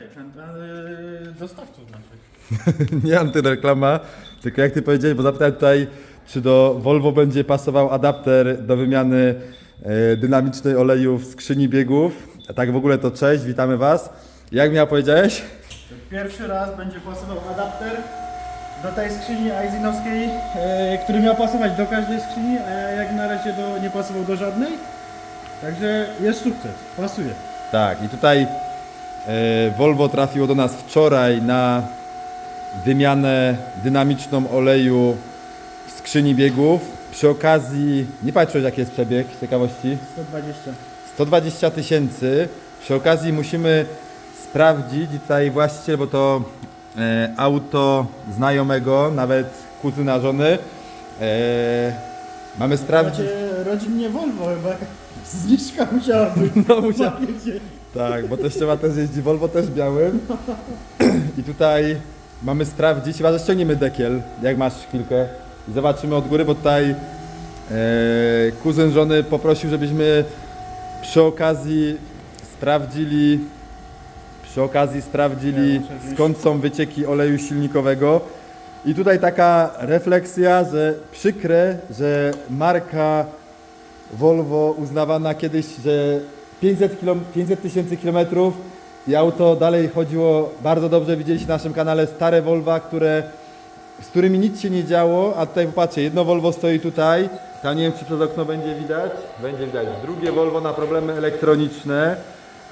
Yy, Dostawców naszych. nie antyreklama, tylko jak ty powiedziałeś, bo zapytałem tutaj, czy do Volvo będzie pasował adapter do wymiany e, dynamicznej oleju w skrzyni biegów. A tak w ogóle to cześć, witamy Was. Jak miał powiedziałeś? Pierwszy raz będzie pasował adapter do tej skrzyni Aizinowskiej, yy, który miał pasować do każdej skrzyni, a jak na razie do, nie pasował do żadnej. Także jest sukces, pasuje. Tak, i tutaj Volvo trafiło do nas wczoraj na wymianę dynamiczną oleju w skrzyni biegów. Przy okazji, nie patrzyłeś jaki jest przebieg z ciekawości? 120. 120 tysięcy. Przy okazji musimy sprawdzić, tutaj właściciel, bo to e, auto znajomego, nawet kuzyna żony. E, mamy sprawdzić. Macie rodzinnie Volvo chyba, zniżka musiała być. No, musiała-. Tak, bo teściowa też jeździ Volvo też białym. I tutaj mamy sprawdzić, chyba że ściągniemy dekiel, jak masz chwilkę. I zobaczymy od góry, bo tutaj e, kuzyn żony poprosił, żebyśmy przy okazji sprawdzili przy okazji sprawdzili skąd są wycieki oleju silnikowego. I tutaj taka refleksja, że przykre, że marka Volvo uznawana kiedyś, że 500 kilo- 500 tysięcy kilometrów. I auto dalej chodziło bardzo dobrze. Widzieliście na naszym kanale stare Volva, które, z którymi nic się nie działo, a tutaj popatrzcie, jedno Volvo stoi tutaj, ja nie wiem czy przez okno będzie widać, będzie widać, drugie Volvo na problemy elektroniczne,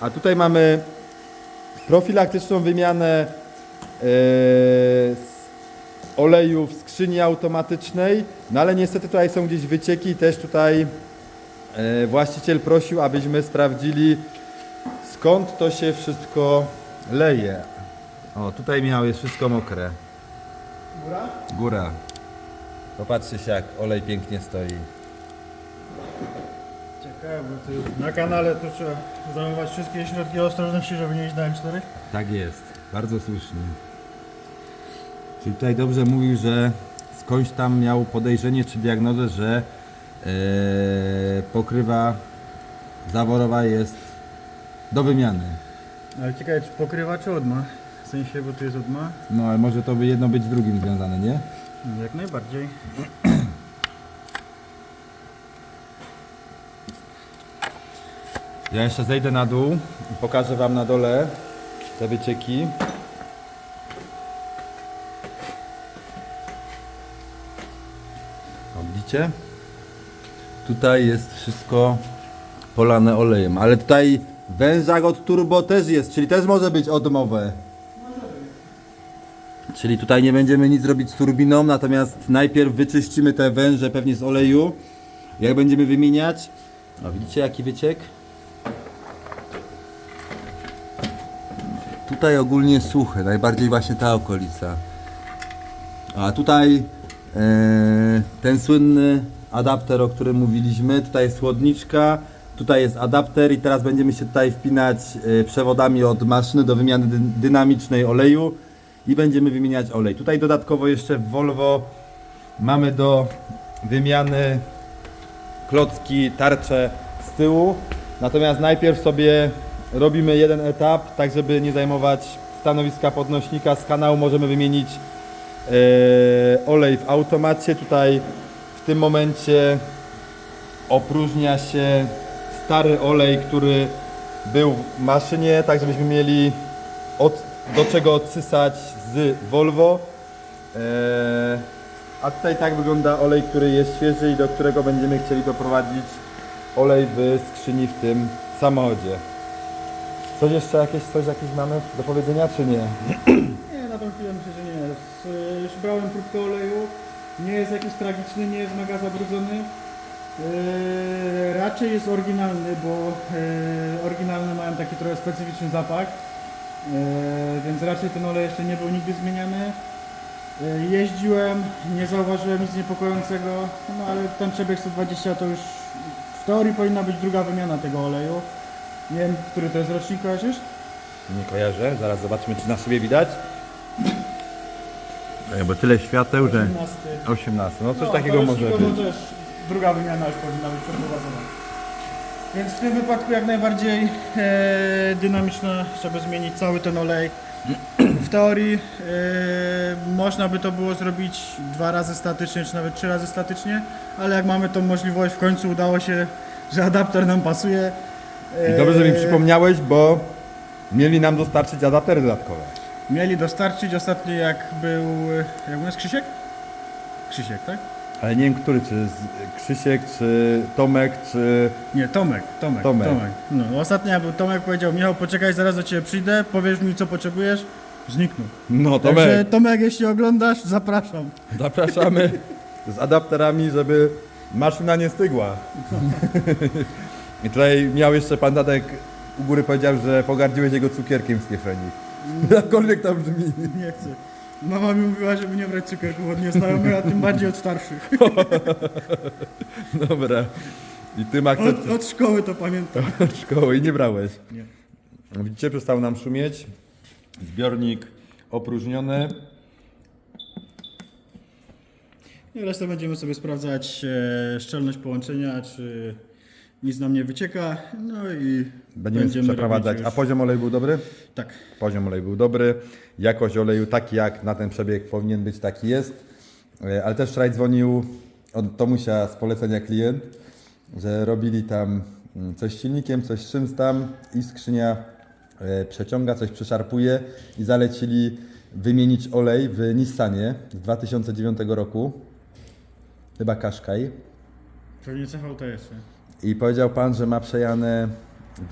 a tutaj mamy profilaktyczną wymianę z oleju w skrzyni automatycznej, no ale niestety tutaj są gdzieś wycieki. Też tutaj właściciel prosił, abyśmy sprawdzili skąd to się wszystko leje. O, tutaj miał jest wszystko mokre. Góra? Góra. Popatrzcie się jak olej pięknie stoi. Ciekawe, bo ty na kanale to trzeba zachować wszystkie środki ostrożności, żeby nie iść na M4. Tak jest, bardzo słusznie. Czyli tutaj dobrze mówił, że skądś tam miał podejrzenie czy diagnozę, że e, pokrywa zaworowa jest do wymiany. Ale ciekawe, czy pokrywa, czy odma? W sensie, bo tu jest odma? No ale może to by jedno być z drugim związane, nie? No, Jak najbardziej. Ja jeszcze zejdę na dół i pokażę Wam na dole te wycieki. O, widzicie? Tutaj jest wszystko polane olejem, ale tutaj wężak od turbo też jest, czyli też może być odmowe. Czyli tutaj nie będziemy nic robić z turbiną, natomiast najpierw wyczyścimy te węże pewnie z oleju. Jak będziemy wymieniać, o widzicie jaki wyciek? Tutaj ogólnie suche, najbardziej właśnie ta okolica. A tutaj e, ten słynny adapter, o którym mówiliśmy, tutaj jest chłodniczka, tutaj jest adapter i teraz będziemy się tutaj wpinać e, przewodami od maszyny do wymiany dy, dynamicznej oleju i będziemy wymieniać olej. Tutaj dodatkowo jeszcze w Volvo mamy do wymiany klocki, tarcze z tyłu. Natomiast najpierw sobie robimy jeden etap, tak żeby nie zajmować stanowiska podnośnika. Z kanału możemy wymienić e, olej w automacie. Tutaj w tym momencie opróżnia się stary olej, który był w maszynie, tak żebyśmy mieli od, do czego odsysać z Volvo. E, a tutaj tak wygląda olej, który jest świeży i do którego będziemy chcieli doprowadzić olej w skrzyni w tym samochodzie. Coś jeszcze jakieś, coś jakieś mamy do powiedzenia, czy nie? Nie, na tą chwilę myślę, że nie. Już brałem próbkę oleju. Nie jest jakiś tragiczny, nie jest mega zabrudzony. Yy, raczej jest oryginalny, bo yy, oryginalne mają taki trochę specyficzny zapach. Yy, więc raczej ten olej jeszcze nie był nigdy zmieniany. Jeździłem, nie zauważyłem nic niepokojącego, no ale ten przebieg 120 to już w teorii powinna być druga wymiana tego oleju. Nie wiem, który to jest rocznik, kojarzysz? Nie kojarzę, zaraz zobaczymy, czy na sobie widać. E, Bo tyle świateł, że 18. 18, no coś No, takiego to już może być. że też druga wymiana już powinna być przeprowadzona. Więc w tym wypadku jak najbardziej e, dynamiczna, żeby zmienić cały ten olej. W teorii e, można by to było zrobić dwa razy statycznie, czy nawet trzy razy statycznie, ale jak mamy tą możliwość, w końcu udało się, że adapter nam pasuje. I dobrze, że mi E, przypomniałeś, bo mieli nam dostarczyć adaptery dodatkowe. Mieli dostarczyć ostatnio jak był, jak u nas Krzysiek? Krzysiek, tak? Ale nie wiem który, czy Krzysiek, czy Tomek, czy... Nie, Tomek, Tomek, Tomek. Tomek. No, ostatnio jak był Tomek powiedział, Michał poczekaj, zaraz do Ciebie przyjdę, powiesz mi co potrzebujesz, zniknął. No Także Tomek, Tomek, jeśli oglądasz, zapraszam. zapraszamy z adapterami, żeby maszyna nie stygła. I tutaj miał jeszcze pan Tadek u góry powiedział, że pogardziłeś jego cukierkiem z kieszeni. Jakkolwiek to brzmi. Nie chcę. Mama mi mówiła, żeby nie brać cukierków od nieznajomych, a tym bardziej od starszych. Dobra. I tym Od, akcentem od szkoły to pamiętam. szkoły i nie brałeś. Nie. Widzicie, przestał nam szumieć. Zbiornik opróżniony. I resztę będziemy sobie sprawdzać e, szczelność połączenia, czy nic nam nie wycieka. No i Będziemy, przeprowadzać. robić A poziom oleju był dobry? Tak. Poziom oleju był dobry. Jakość oleju taki jak na ten przebieg powinien być, taki jest. E, Ale też wczoraj dzwonił od Tomusia z polecenia klient, że robili tam mm, coś z silnikiem, coś z czymś tam i skrzynia e, przeciąga, coś przeszarpuje i zalecili wymienić olej w Nissanie z 2009 roku. Chyba Qashqai. Pewnie CVT jest. I powiedział pan, że ma przejane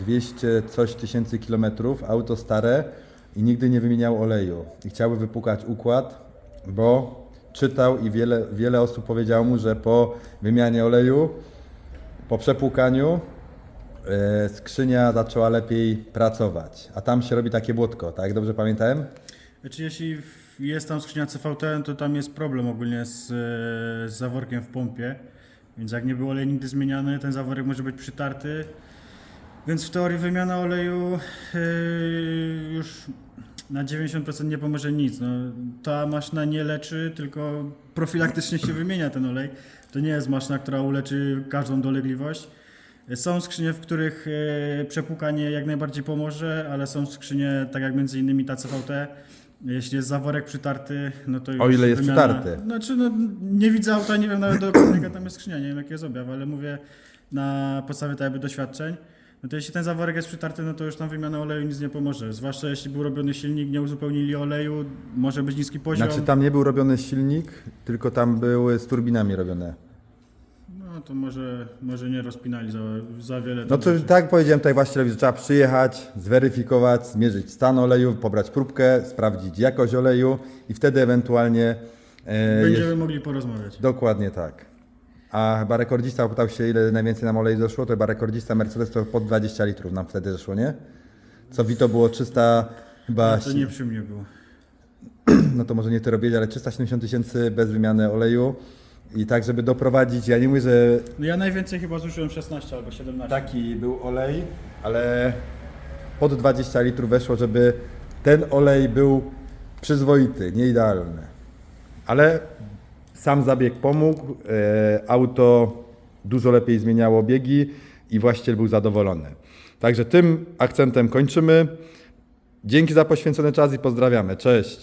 200 coś tysięcy kilometrów, auto stare i nigdy nie wymieniał oleju. I chciałby wypukać układ, bo czytał i wiele, wiele osób powiedziało mu, że po wymianie oleju, po przepłukaniu e, skrzynia zaczęła lepiej pracować. A tam się robi takie błotko, tak? Dobrze pamiętałem? Znaczy, jeśli jest tam skrzynia CVT, to tam jest problem ogólnie z, e, z zaworkiem w pompie. Więc jak nie był olej nigdy zmieniany, ten zaworek może być przytarty. Więc w teorii wymiana oleju e, już na 90% nie pomoże nic. No, ta maszyna nie leczy, tylko profilaktycznie się wymienia ten olej. To nie jest maszyna, która uleczy każdą dolegliwość. Są skrzynie, w których e, przepłukanie jak najbardziej pomoże, ale są skrzynie, tak jak między innymi ta CVT, jeśli jest zaworek przytarty, no to już O ile jest wymiana... przytarty. Znaczy, no, nie widzę auta, nie wiem nawet dokładnie jaka tam jest skrzynia, nie wiem jaki jest objaw, ale mówię na podstawie tak jakby doświadczeń. No to jeśli ten zaworek jest przytarty, no to już tam wymiana oleju nic nie pomoże. Zwłaszcza jeśli był robiony silnik, nie uzupełnili oleju, może być niski poziom. Znaczy tam nie był robiony silnik, tylko tam były z turbinami robione. To może, może nie rozpinali za, za wiele. No to rzeczy. tak powiedziałem tutaj właścicielowi, że trzeba przyjechać, zweryfikować, zmierzyć stan oleju, pobrać próbkę, sprawdzić jakość oleju i wtedy ewentualnie... E, Będziemy mogli porozmawiać. Dokładnie tak. A chyba rekordzista pytał się, ile najwięcej nam oleju zeszło, to chyba rekordzista Mercedes to pod 20 litrów nam wtedy zeszło, nie? Co Vito było 300 chyba... No to nie przy mnie było. no to może nie ty robić, ale 370 tysięcy bez wymiany oleju. I tak, żeby doprowadzić, ja nie mówię, że No ja najwięcej chyba zużyłem 16 albo 17. taki był olej, ale pod 20 litrów weszło, żeby ten olej był przyzwoity, nie idealny. Ale sam zabieg pomógł, e, auto dużo lepiej zmieniało biegi i właściciel był zadowolony. Także tym akcentem kończymy. Dzięki za poświęcony czas i pozdrawiamy. Cześć.